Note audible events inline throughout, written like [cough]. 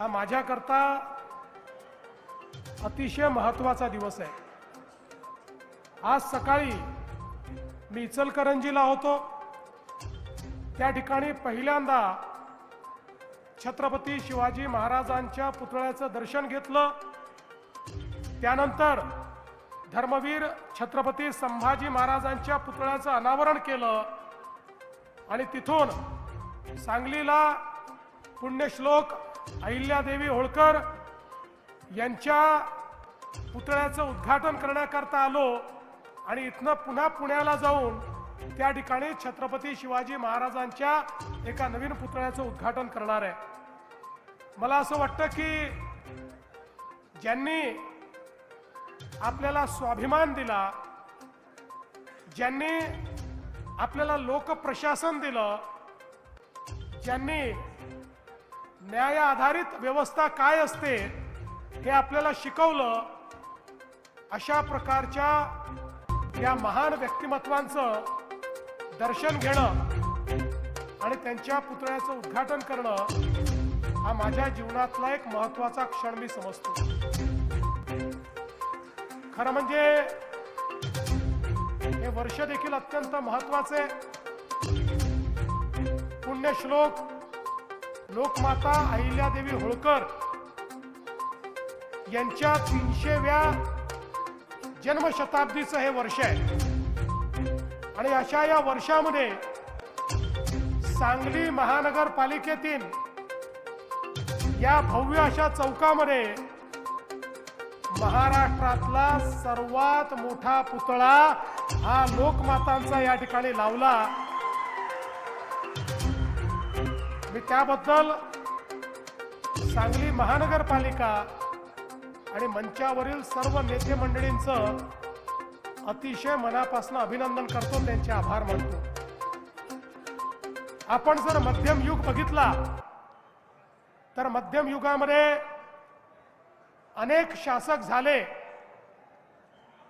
हा माझ्याकरता अतिशय महत्त्वाचा दिवस आहे. आज सकाळी मी इचलकरंजीला होतो. त्या ठिकाणी पहिल्यांदा छत्रपती शिवाजी महाराजांच्या पुतळ्याचं दर्शन घेतलं. त्यानंतर धर्मवीर छत्रपती संभाजी महाराजांच्या पुतळ्याचं अनावरण केलं. आणि तिथून सांगलीला पुण्यश्लोक अहिल्यादेवी होळकर यांच्या पुतळ्याचं उद्घाटन करण्याकरता आलो आणि इथनं पुन्हा पुण्याला जाऊन त्या ठिकाणी छत्रपती शिवाजी महाराजांच्या एका नवीन पुतळ्याचं उद्घाटन करणार आहे. मला असं वाटतं की ज्यांनी आपल्याला स्वाभिमान दिला ज्यांनी आपल्याला लोकप्रशासन दिलं ज्यांनी न्याय आधारित व्यवस्था काय असते हे आपल्याला शिकवलं अशा प्रकारच्या या महान व्यक्तिमत्वांचं दर्शन घेणं आणि त्यांच्या पुतळ्याचं उद्घाटन करणं हा माझ्या जीवनातला एक महत्त्वाचा क्षण मी समजतो. खरं म्हणजे हे वर्ष देखील अत्यंत महत्त्वाचे पुण्यश्लोक लोकमाता अहिल्यादेवी होळकर यांच्या तीनशेव्या जन्मशताब्दीचं हे वर्ष आहे. आणि अशा या वर्षामध्ये सांगली महानगरपालिकेतील या भव्य अशा चौकामध्ये महाराष्ट्रातला सर्वात मोठा पुतळा हा लोकमातांचा या ठिकाणी लावला. मी त्याबद्दल सांगली महानगरपालिका आणि मंचावरील सर्व नेते मंडळींचं अतिशय मनापासून अभिनंदन करतो त्यांचे आभार मानतो. आपण जर मध्यम युग बघितला तर मध्यम युगामध्ये अनेक शासक झाले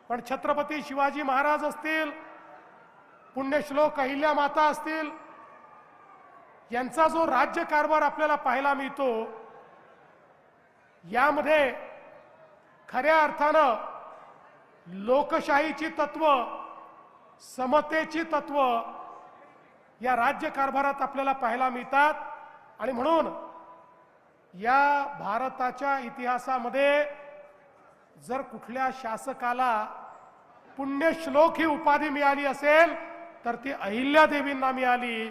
पण छत्रपती शिवाजी महाराज असतील पुण्यश्लोक अहिल्या माता असतील यांचा जो राज्यकारभार आपल्याला पाहायला मिळतो यामध्ये खऱ्या अर्थानं लोकशाहीची तत्व समतेची तत्व या राज्यकारभारात आपल्याला पाहायला मिळतात. आणि म्हणून या भारताच्या इतिहासामध्ये जर कुठल्या शासकाला पुण्यश्लोक ही उपाधी मिळाली असेल तर ती अहिल्यादेवींना मिळाली.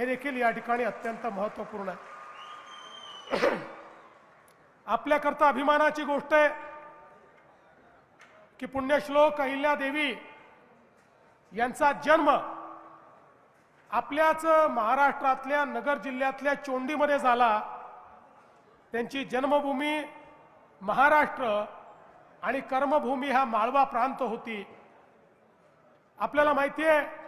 हे देखील या ठिकाणी अत्यंत महत्त्वपूर्ण आहे. [clears throat] आपल्याकरता अभिमानाची गोष्ट आहे की पुण्यश्लोक अहिल्यादेवी यांचा जन्म आपल्याच महाराष्ट्रातल्या नगर जिल्ह्यातल्या चोंडीमध्ये झाला. त्यांची जन्मभूमी महाराष्ट्र आणि कर्मभूमी हा माळवा प्रांत होती. आपल्याला माहिती आहे